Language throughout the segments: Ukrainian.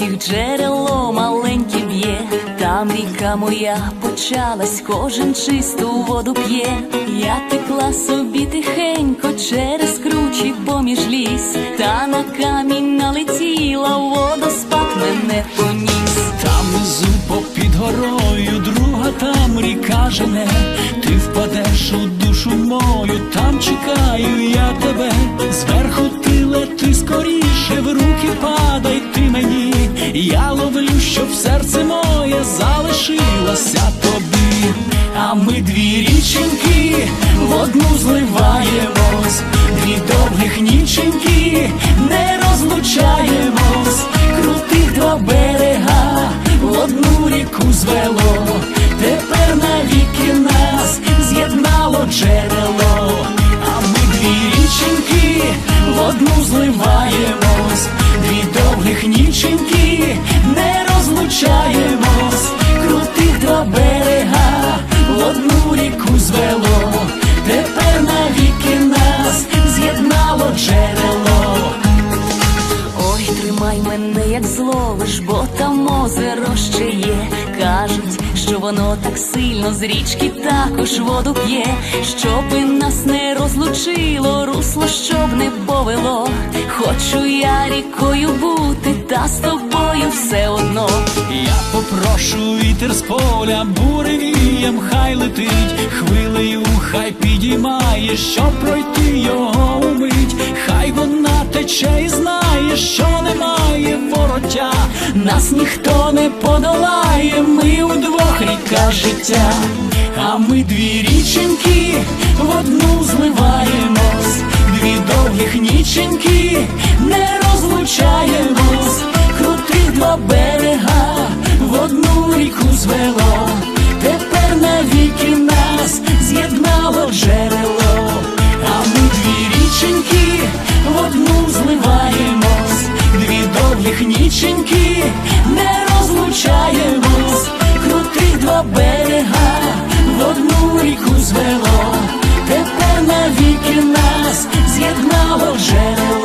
високих джерело маленьке б'є, там ріка моя почалась, кожен чисту воду п'є. Я текла собі тихенько через кручі поміж ліс, та на камінь налетіла, водоспад мене поніс. Там внизу попід горою, друга там ріка жене, ти впадеш у душу мою, там чекаю я тебе, зверху ти лети скоріше, в руки падай ти мені, я ловлю, щоб серце моє залишилося тобі, а ми дві річеньки в одну зливаємось, дві довгих ніченьки не розлучаємось, крутих два берега в одну ріку звело, тепер навіки нас з'єднало джерело, а ми дві річеньки в одну зливаємось, довгих ніченьки не розлучаємось, крутих два берега в одну ріку звело, тепер навіки нас з'єднало джерело. Ой, тримай мене, як зловиш, бо там озеро ще є. Кажуть, що воно так сильно з річки також воду п'є, щоби нас не розлучило, русло щоб не повело. Хочу я рікою бути, та з тобою все одно. Я попрошу вітер з поля, буревієм хай летить, хвилею хай підіймає, щоб пройти його умить, хай вона тече і знає, що немає вороття, нас ніхто не подолає, ми удвох ріка життя, а ми дві річеньки в одну зливаємось, дві довгих ніченьки не розлучаємось, крутих два берега в одну ріку звело, тепер навіки нас з'єднало джерело, а ми дві річеньки в одну зливаємось, дві довгих ніченьки не розлучаємось, крутих два берега в одну ріку звело, тепер навіки нас з'єднало джерело.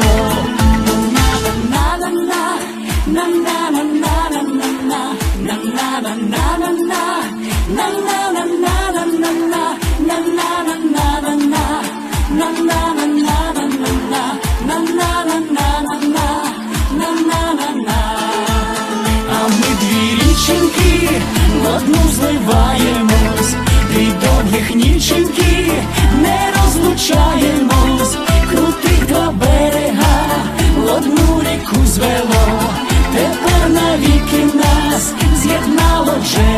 А нас з'єднало джерело.